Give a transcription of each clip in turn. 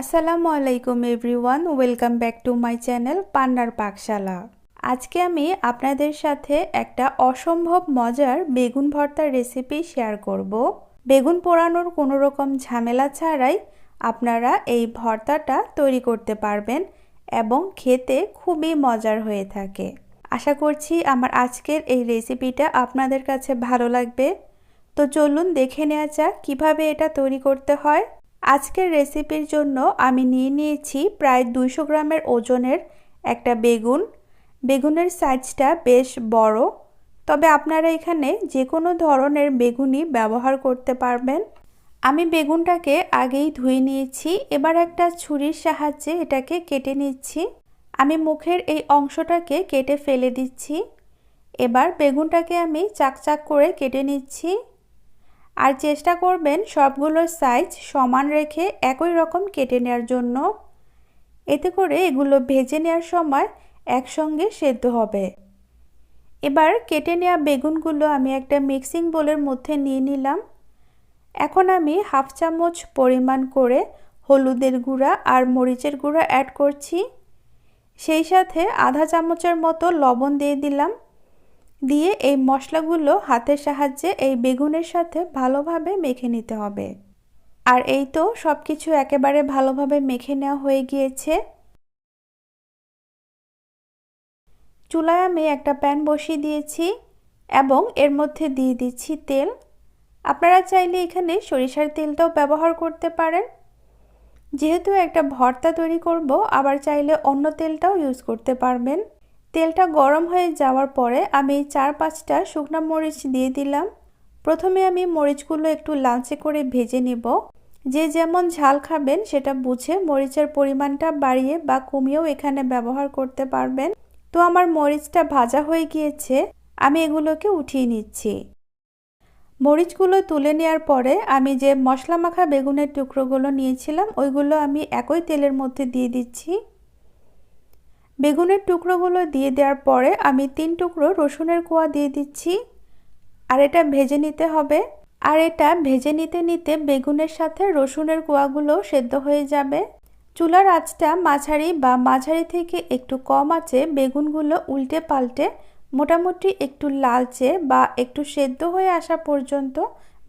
আসসালামু আলাইকুম everyone, welcome back to my channel পান্নার পাকশালা। আজকে আমি আপনাদের সাথে একটা অসম্ভব মজার বেগুন ভর্তার রেসিপি শেয়ার করব। বেগুন পোড়ানোর কোনো রকম ঝামেলা ছাড়াই আপনারা এই ভর্তাটা তৈরি করতে পারবেন এবং খেতে খুবই মজার হয়ে থাকে। আশা করছি আমার আজকের এই রেসিপিটা আপনাদের কাছে ভালো লাগবে। তো চলুন দেখে নেওয়া যাক কীভাবে এটা তৈরি করতে হয়। আজকের রেসিপির জন্য আমি নিয়ে নিয়েছি প্রায় দুইশো গ্রামের ওজনের একটা বেগুন। বেগুনের সাইজটা বেশ বড়। তবে আপনারা এখানে যে কোনো ধরনের বেগুনই ব্যবহার করতে পারবেন। আমি বেগুনটাকে আগেই ধুয়ে নিয়েছি। এবার একটা ছুরির সাহায্যে এটাকে কেটে নিচ্ছি। আমি মুখের এই অংশটাকে কেটে ফেলে দিচ্ছি। এবার বেগুনটাকে আমি চাকচাক করে কেটে নিচ্ছি। আর চেষ্টা করবেন সবগুলোর সাইজ সমান রেখে একই রকম কেটে নেওয়ার জন্য। এতে করে এগুলো ভেজে নেওয়ার সময় একসঙ্গে সেদ্ধ হবে। এবার কেটে নেওয়া বেগুনগুলো আমি একটা মিক্সিং বোলের মধ্যে নিয়ে নিলাম। এখন আমি হাফ চামচ পরিমাণ করে হলুদের গুঁড়া আর মরিচের গুঁড়া অ্যাড করছি। সেই সাথে আধা চামচের মতো লবণ দিয়ে দিলাম। দিয়ে এই মশলাগুলো হাতের সাহায্যে এই বেগুনের সাথে ভালোভাবে মেখে নিতে হবে। আর এই তো সব কিছু একেবারে ভালোভাবে মেখে নেওয়া হয়ে গিয়েছে। চুলায় আমি একটা প্যান বসিয়ে দিয়েছি এবং এর মধ্যে দিয়ে দিচ্ছি তেল। আপনারা চাইলে এখানে সরিষার তেলটাও ব্যবহার করতে পারেন। যেহেতু একটা ভর্তা তৈরি করব, আবার চাইলে অন্য তেলটাও ইউজ করতে পারবেন। তেলটা গরম হয়ে যাওয়ার পরে আমি চার পাঁচটা শুকনো মরিচ দিয়ে দিলাম। প্রথমে আমি মরিচগুলো একটু লালচে করে ভেজে নিব। যে যেমন ঝাল খাবেন সেটা বুঝে মরিচের পরিমাণটা বাড়িয়ে বা কমিয়েও এখানে ব্যবহার করতে পারবেন। তো আমার মরিচটা ভাজা হয়ে গিয়েছে, আমি এগুলোকে উঠিয়ে নিচ্ছি। মরিচগুলো তুলে নেওয়ার পরে আমি যে মশলা মাখা বেগুনের টুকরোগুলো নিয়েছিলাম, ওইগুলো আমি একই তেলের মধ্যে দিয়ে দিচ্ছি। বেগুনের টুকরোগুলো দিয়ে দেওয়ার পরে আমি তিন টুকরো রসুনের কোয়া দিয়ে দিচ্ছি। আর এটা ভেজে নিতে হবে। আর এটা ভেজে নিতে নিতে বেগুনের সাথে রসুনের কোয়াগুলো সেদ্ধ হয়ে যাবে। চুলার আঁচটা মাঝারি বা মাঝারি থেকে একটু কম আছে, বেগুনগুলো উল্টে পাল্টে মোটামুটি একটু লালচে বা একটু সেদ্ধ হয়ে আসা পর্যন্ত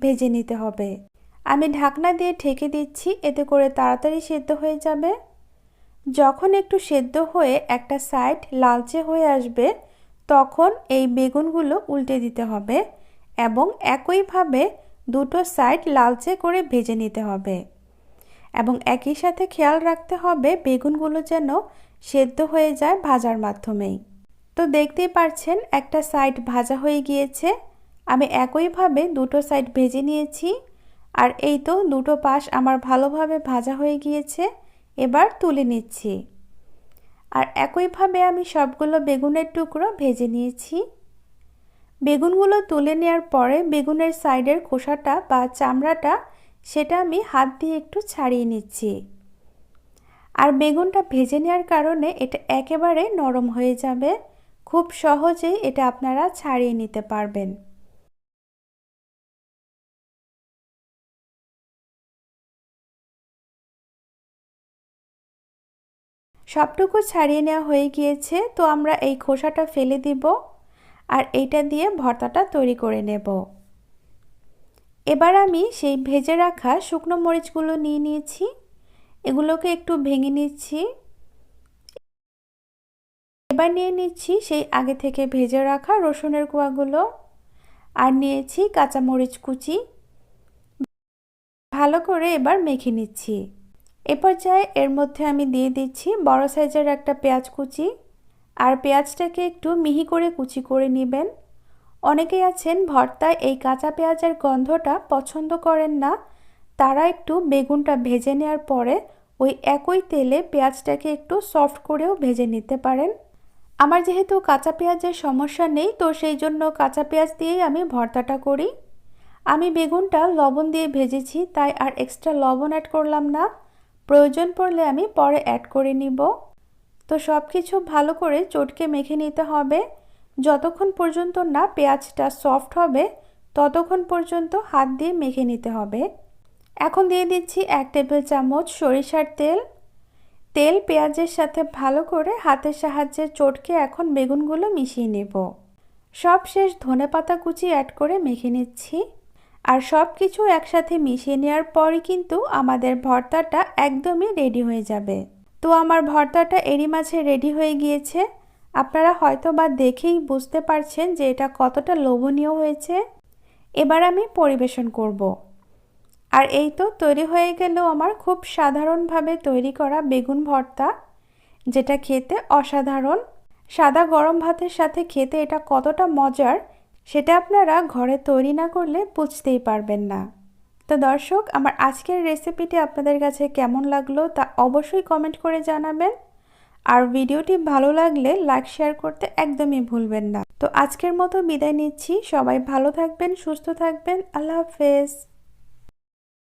ভেজে নিতে হবে। আমি ঢাকনা দিয়ে ঢেকে দিচ্ছি, এতে করে তাড়াতাড়ি সেদ্ধ হয়ে যাবে। যখন একটু সেদ্ধ হয়ে একটা সাইড লালচে হয়ে আসবে, তখন এই বেগুনগুলো উল্টে দিতে হবে এবং একইভাবে দুটো সাইড লালচে করে ভেজে নিতে হবে। এবং একই সাথে খেয়াল রাখতে হবে বেগুনগুলো যেন সেদ্ধ হয়ে যায় ভাজার মাধ্যমেই। তো দেখতেই পারছেন একটা সাইড ভাজা হয়ে গিয়েছে। আমি একইভাবে দুটো সাইড ভেজে নিয়েছি। আর এই তো দুটো পাশ আমার ভালোভাবে ভাজা হয়ে গিয়েছে। এবার তুলে নিচ্ছি। আর একইভাবে আমি সবগুলো বেগুনের টুকরো ভেজে নিয়েছি। বেগুনগুলো তুলে নেওয়ার পরে বেগুনের সাইডের খোসাটা বা চামড়াটা সেটা আমি হাত দিয়ে একটু ছাড়িয়ে নিচ্ছি। আর বেগুনটা ভেজে নেওয়ার কারণে এটা একেবারে নরম হয়ে যাবে। খুব সহজেই এটা আপনারা ছাড়িয়ে নিতে পারবেন। সবটুকু ছাড়িয়ে নেওয়া হয়ে গিয়েছে, তো আমরা এই খোসাটা ফেলে দিব আর এইটা দিয়ে ভর্তাটা তৈরি করে নেব। এবার আমি সেই ভেজে রাখা শুকনো মরিচগুলো নিয়ে নিয়েছি। এগুলোকে একটু ভেঙে নিচ্ছি। এবার নিয়ে নিচ্ছি সেই আগে থেকে ভেজে রাখা রসুনের কোয়াগুলো আর নিয়েছি কাঁচামরিচ কুচি। ভালো করে এবার মেখে নিচ্ছি। এ পর্যায়ে এর মধ্যে আমি দিয়ে দিচ্ছি বড় সাইজের একটা পেঁয়াজ কুচি। আর পেঁয়াজটাকে একটু মিহি করে কুচি করে নেবেন। অনেকেই আছেন ভর্তায় এই কাঁচা পেঁয়াজের গন্ধটা পছন্দ করেন না। তারা একটু বেগুনটা ভেজে নেওয়ার পরে ওই একই তেলে পেঁয়াজটাকে একটু সফট করেও ভেজে নিতে পারেন। আমার যেহেতু কাঁচা পেঁয়াজের সমস্যা নেই, তো সেই জন্য কাঁচা পেঁয়াজ দিয়েই আমি ভর্তাটা করি। আমি বেগুনটা লবণ দিয়ে ভেজেছি, তাই আর এক্সট্রা লবণ অ্যাড করলাম না। প্রয়োজন পড়লে আমি পরে অ্যাড করে নিব। তো সব কিছু ভালো করে চটকে মেখে নিতে হবে। যতক্ষণ পর্যন্ত না পেঁয়াজটা সফট হবে, ততক্ষণ পর্যন্ত হাত দিয়ে মেখে নিতে হবে। এখন দিয়ে দিচ্ছি এক টেবিল চামচ সরিষার তেল। তেল পেঁয়াজের সাথে ভালো করে হাতের সাহায্যে চটকে এখন বেগুনগুলো মিশিয়ে নেব। সব শেষ ধনে পাতা কুচি অ্যাড করে মেখে নিচ্ছি। আর সব কিছু একসাথে মিশিয়ে নেওয়ার পরই কিন্তু আমাদের ভর্তাটা একদমই রেডি হয়ে যাবে। তো আমার ভর্তাটা এরই মাঝে রেডি হয়ে গিয়েছে। আপনারা হয়তো বা দেখেই বুঝতে পারছেন যে এটা কতটা লোভনীয় হয়েছে। এবার আমি পরিবেশন করব। আর এই তো তৈরি হয়ে গেল আমার খুব সাধারণভাবে তৈরি করা বেগুন ভর্তা, যেটা খেতে অসাধারণ। সাদা গরম ভাতের সাথে খেতে এটা কতটা মজার সেটা আপনারা ঘরে তৈরি না করলে বুঝতেই পারবেন না। তো দর্শক, আমার আজকের রেসিপিটি আপনাদের কাছে কেমন লাগল তা অবশ্যই কমেন্ট করে জানাবেন। আর ভিডিওটি ভালো লাগলে লাইক শেয়ার করতে একদমই ভুলবেন না। তো আজকের মতো বিদায় নিচ্ছি। সবাই ভালো থাকবেন, সুস্থ থাকবেন। আল্লাহ হাফেজ।